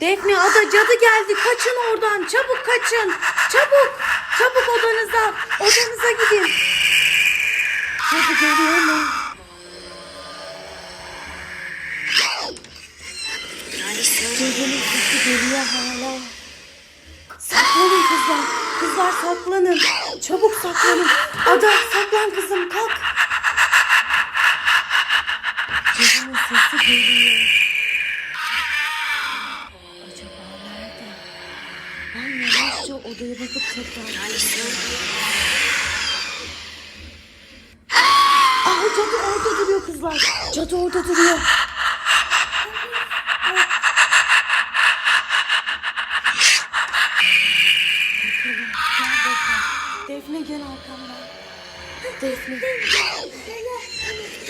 Defne ada cadı geldi. Kaçın oradan. Çabuk kaçın. Çabuk. Çabuk odanıza. Odanıza gidin. Cadı geliyor mu? Cadının sesi geliyor hala. Saklanın kızlar. Kızlar saklanın. Çabuk saklanın. Ada saklan kızım kalk. Cadının sesi Ben yavaşça odaya bakıp tekrar Aa cadı orada duruyor kızlar. Cadı orada duruyor. Defne gel arkamdan. Defne. Kapat.